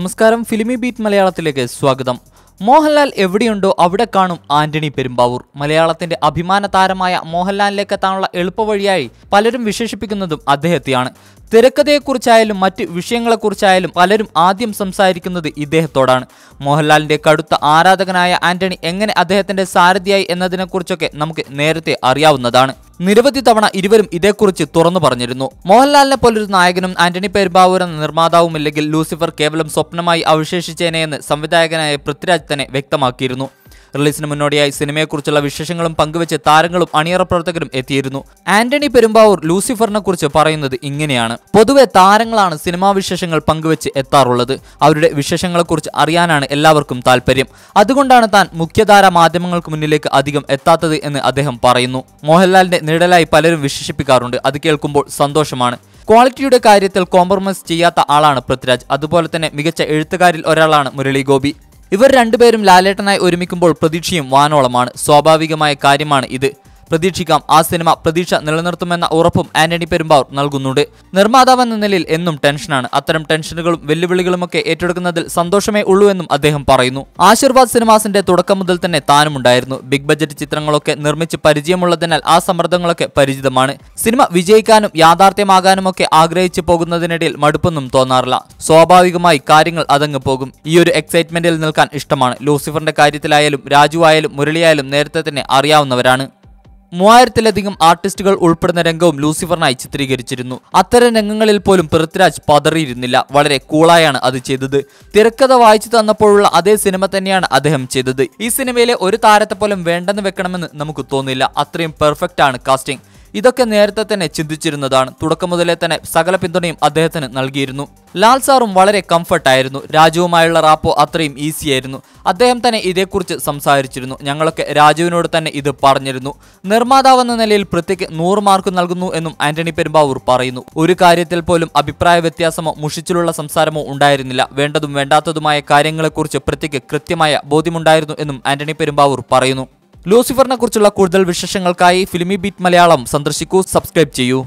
നമസ്കാരം. ഫിലിമി ബീറ്റ് മലയാളത്തിലേക്ക് സ്വാഗതം. മോഹൻലാൽ എവിടെയുണ്ടോ അവിടെ കാണും ആന്റണി പെരുമ്പാവൂർ. മലയാളത്തിന്റെ അഭിമാന താരമായ മോഹൻലാലിലേക്ക് എത്താനുള്ള എളുപ്പവഴിയായി പലരും വിശേഷിപ്പിക്കുന്നതും അദ്ദേഹത്തെയാണ്. തിരക്കഥയെക്കുറിച്ചായാലും മറ്റ് വിഷയങ്ങളെക്കുറിച്ചായാലും പലരും ആദ്യം സംസാരിക്കുന്നത് ഇദ്ദേഹത്തോടാണ്. മോഹൻലാലിന്റെ കടുത്ത ആരാധകനായ ആന്റണി എങ്ങനെ അദ്ദേഹത്തിന്റെ സാരഥിയായി എന്നതിനെക്കുറിച്ചൊക്കെ നമുക്ക് നേരത്തെ അറിയാവുന്നതാണ്. നിരവധി തവണ ഇരുവരും ഇതേക്കുറിച്ച് തുറന്നു പറഞ്ഞിരുന്നു. മോഹൻലാലിനെ പോലൊരു നായകനും ആന്റണി പെരുമ്പാവൂർ എന്ന നിർമ്മാതാവുമില്ലെങ്കിൽ ലൂസിഫർ കേവലം സ്വപ്നമായി അവശേഷിച്ചേനെയെന്ന് സംവിധായകനായ പൃഥ്വിരാജ് തന്നെ വ്യക്തമാക്കിയിരുന്നു. റിലീസിന് മുന്നോടിയായി സിനിമയെക്കുറിച്ചുള്ള വിശേഷങ്ങളും പങ്കുവെച്ച് താരങ്ങളും അണിയറ പ്രവർത്തകരും എത്തിയിരുന്നു. ആന്റണി പെരുമ്പാവൂർ ലൂസിഫറിനെ കുറിച്ച് പറയുന്നത് ഇങ്ങനെയാണ്. പൊതുവെ താരങ്ങളാണ് സിനിമാ വിശേഷങ്ങൾ പങ്കുവെച്ച് എത്താറുള്ളത്. അവരുടെ വിശേഷങ്ങളെക്കുറിച്ച് അറിയാനാണ് എല്ലാവർക്കും താല്പര്യം. അതുകൊണ്ടാണ് താൻ മുഖ്യധാര മാധ്യമങ്ങൾക്ക് മുന്നിലേക്ക് അധികം എത്താത്തത് എന്ന് അദ്ദേഹം പറയുന്നു. മോഹൻലാലിന്റെ നിഴലായി പലരും വിശേഷിപ്പിക്കാറുണ്ട്. അത് കേൾക്കുമ്പോൾ സന്തോഷമാണ്. ക്വാളിറ്റിയുടെ കാര്യത്തിൽ കോംപ്രമൈസ് ചെയ്യാത്ത ആളാണ് പൃഥ്വിരാജ്. അതുപോലെ തന്നെ മികച്ച എഴുത്തുകാരിൽ ഒരാളാണ് മുരളി ഗോപി. ഇവർ രണ്ടുപേരും ലാലേട്ടനായി ഒരുമിക്കുമ്പോൾ പ്രതീക്ഷയും വാനോളമാണ്. സ്വാഭാവികമായ കാര്യമാണ് ഇത്. പ്രതീക്ഷിക്കാം. ആ സിനിമ പ്രതീക്ഷ നിലനിർത്തുമെന്ന ഉറപ്പും ആന്റണി പെരുമ്പാവൂർ നൽകുന്നുണ്ട്. നിർമ്മാതാവെന്ന നിലയിൽ എന്നും ടെൻഷനാണ്. അത്തരം ടെൻഷനുകളും വെല്ലുവിളികളുമൊക്കെ ഏറ്റെടുക്കുന്നതിൽ സന്തോഷമേ ഉള്ളൂ എന്നും അദ്ദേഹം പറയുന്നു. ആശീർവാദ് സിനിമാസിന്റെ തുടക്കം മുതൽ തന്നെ താനുമുണ്ടായിരുന്നു. ബിഗ് ബജറ്റ് ചിത്രങ്ങളൊക്കെ നിർമ്മിച്ച് പരിചയമുള്ളതിനാൽ ആ സമ്മർദ്ദങ്ങളൊക്കെ പരിചിതമാണ്. സിനിമ വിജയിക്കാനും യാഥാർത്ഥ്യമാകാനുമൊക്കെ ആഗ്രഹിച്ചു പോകുന്നതിനിടയിൽ മടുപ്പൊന്നും തോന്നാറില്ല. സ്വാഭാവികമായി കാര്യങ്ങൾ അതങ്ങ് പോകും. ഈ ഒരു എക്സൈറ്റ്മെന്റിൽ നിൽക്കാൻ ഇഷ്ടമാണ്. ലൂസിഫറിന്റെ കാര്യത്തിലായാലും രാജു ആയാലും മുരളിയായാലും നേരത്തെ തന്നെ അറിയാവുന്നവരാണ്. മൂവായിരത്തിലധികം ആർട്ടിസ്റ്റുകൾ ഉൾപ്പെടുന്ന രംഗവും ലൂസിഫറിനായി ചിത്രീകരിച്ചിരുന്നു. അത്തരം രംഗങ്ങളിൽ പോലും പൃഥ്വിരാജ് പതറിയിരുന്നില്ല. വളരെ കൂളായാണ് അത് ചെയ്തത്. തിരക്കഥ വായിച്ചു തന്നപ്പോഴുള്ള അതേ സിനിമ തന്നെയാണ് അദ്ദേഹം ചെയ്തത്. ഈ സിനിമയിലെ ഒരു താരത്തെ പോലും വേണ്ടെന്ന് വെക്കണമെന്ന് നമുക്ക് തോന്നില്ല. അത്രയും പെർഫെക്റ്റ് ആണ് കാസ്റ്റിംഗ്. ഇതൊക്കെ നേരത്തെ തന്നെ ചിന്തിച്ചിരുന്നതാണ്. തുടക്കം മുതലേ തന്നെ സകല പിന്തുണയും അദ്ദേഹത്തിന് നൽകിയിരുന്നു. ലാൽ സാറും വളരെ കംഫർട്ടായിരുന്നു രാജുവുമായുള്ള റാപ്പോ അത്രയും ഈസി ആയിരുന്നു. അദ്ദേഹം തന്നെ ഇതേക്കുറിച്ച് സംസാരിച്ചിരുന്നു. ഞങ്ങളൊക്കെ രാജുവിനോട് തന്നെ ഇത് പറഞ്ഞിരുന്നു. നിർമ്മാതാവെന്ന നിലയിൽ പൃഥ്വിക്ക് നൂറ് മാർക്ക് നൽകുന്നു എന്നും ആന്റണി പെരുമ്പാവൂർ പറയുന്നു. ഒരു കാര്യത്തിൽ പോലും അഭിപ്രായ വ്യത്യാസമോ മുഷിച്ചിലുള്ള സംസാരമോ ഉണ്ടായിരുന്നില്ല. വേണ്ടതും വേണ്ടാത്തതുമായ കാര്യങ്ങളെക്കുറിച്ച് പൃഥ്വിക്ക് കൃത്യമായ ബോധ്യമുണ്ടായിരുന്നു എന്നും ആന്റണി പെരുമ്പാവൂർ പറയുന്നു. ലൂസിഫറിനെ കുറിച്ചുള്ള കൂടുതൽ വിശേഷങ്ങൾക്കായി ഫിലിമി ബീറ്റ് മലയാളം സന്ദർശിക്കൂ സബ്സ്ക്രൈബ് ചെയ്യൂ.